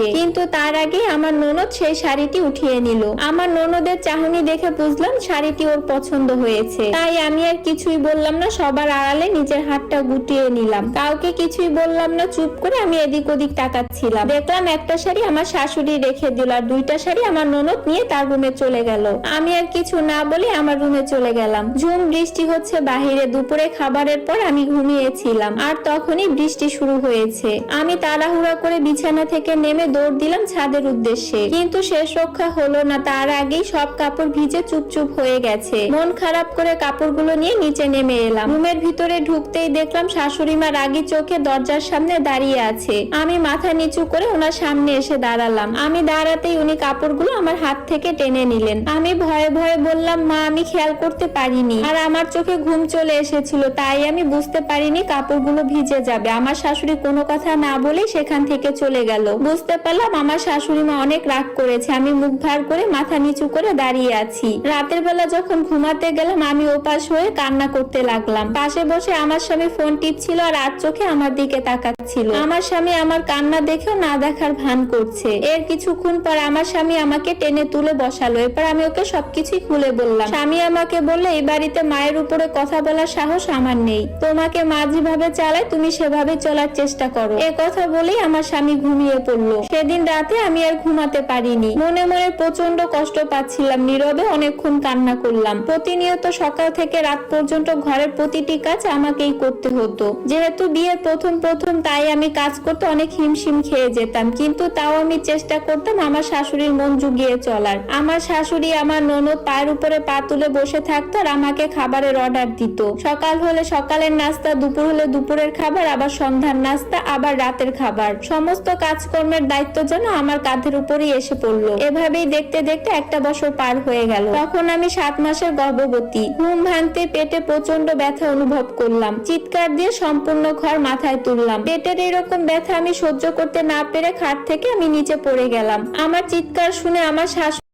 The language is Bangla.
দিকে কিন্তু তার আগে আমার ননদ সেই শাড়িটি উঠিয়ে নিল। আমার ননদের চাহনি দেখে বুঝলাম শাড়িটি ওর পছন্দ হয়েছে। তাই আমি আর কিছুই বললাম না, সবার আড়ালে নিজের হাতটা গুটিয়ে নিলাম। কাউকে কিছুই বললাম না, চুপ করে আমি এদিক ওদিক তাকাচ্ছিলাম। দেখলাম একটা শাড়ি আমার শাশুড়ি রেখে দিল আর দুইটা শাড়ি আমার ননদ নিয়ে তার রুমে চলে গেল। আমি আর কিছু না বলে আমার রুমে চলে গেলাম। ঝুম বৃষ্টি হচ্ছে, বাহিরে দুপুরে খাবারের পর আমি ঘুমিয়েছিলাম। আর তখনই বৃষ্টি শুরু হয়েছে। আমি তাড়াহুড়া করে বিছানা থেকে নেমে দৌড় দিলাম ছাদের উদ্দেশ্যে। কিন্তু শেষ রক্ষা হলো না, তার আগেই সব কাপড় ভিজে চুপচুপ হয়ে গেছে। মন খারাপ করে কাপড়গুলো নিয়ে নিচে নেমে এলাম। রুমের ভিতরে ঢুকতেই দেখলাম শাশুড়ি মা রাগি চোখে দরজার সামনে দাঁড়িয়ে আছে। আমি মাথা নিচু করে ওনার সামনে এসে দাঁড়ালাম। আমি দাঁড়াতেই উনি কাপড়গুলো আমার হাত থেকে টেনে নিলেন। আমি ভয়ে ভয়ে বললাম, মা, আমি খেয়াল করতে পারিনি। আর আমার চোখে ঘুম চলে এসেছিল, তাই আমি বুঝতে পারিনি কাপড়গুলো ভিজে যাবে। আমার শাশুড়ি কোনো কথা না বলেই সেখান থেকে চলে গেল। বুঝতে পারলাম আমার শাশুড়ি মা অনেক রাগ করেছে। আমি মুখ ভার করে মাথা নিচু করে দাঁড়িয়ে আছি। রাতের বেলা যখন ঘুমাতে গেলাম, আমি ওপাশ হয়ে কান্না করতে লাগলাম। পাশে বসে আমার স্বামী ফোন টিপছিল আর আর চোখে আমার দিকে তাকাচ্ছিল। আমার স্বামী আমার কান্না দেখেও না দেখার ভান করছে। এর কিছুক্ষণ পর আমার স্বামী আমাকে টেনে তুলে বসালো। এরপর আমি ওকে সবকিছুই খুলে বললাম। স্বামী আমাকে বললে, এই বাড়িতে মায়ের উপরে কথা বলার সাহস আমার নেই। তোমাকে মা যেভাবে চালায়, তুমি সেভাবে চলার চেষ্টা করো। এ কথা বলেই আমার স্বামী ঘুমিয়ে পড়ল। সেদিন রাতে আমি আর ঘুমাতে পারিনি। মনে মনে প্রচণ্ড কষ্ট পাচ্ছিলাম, নীরবে অনেকক্ষণ কান্না করলাম। প্রতিনিয়ত সকাল থেকে রাত পর্যন্ত ঘরের প্রতিটি কাজ আমাকেই করতে হতো। যেহেতু বিয়ের প্রথম প্রথম তাই আমি কাজ করতে অনেক হিমশিম খেয়ে যেতাম, কিন্তু তাও আমি চেষ্টা করতাম আমার শাশুড়ির মন জুগিয়ে চলার। আমার শাশুড়ি আমার ননদ পায়ের উপরে পা তুলে বসে থাকতো আর আমাকে খাবারের অর্ডার দিত। সকাল হলে সকালের নাস্তা, দুপুর হলে দুপুরের খাবার, আবার সন্ধ্যার নাস্তা, আবার রাতের খাবার। সমস্ত কাজকর্মের দায়িত্ব যেন আমার কাঁধের উপরেই এসে পড়ল। এভাবেই দেখতে দেখতে একটা বছর পার হয়ে গেল। তখন আমি সাত মাসের গর্ভবতী। ঘুম ভাঙতে পেটে প্রচণ্ড ব্যথা অনুভব করলাম। চিৎকার দিয়ে সম্পূর্ণ ঘর মাথায় তুললাম। পেটের এরকম ব্যথা আমি সহ্য করতে না পেরে খাট থেকে আমি নিচে পড়ে গেলাম। আমার চিৎকার শুনে আমার শাশুড়ি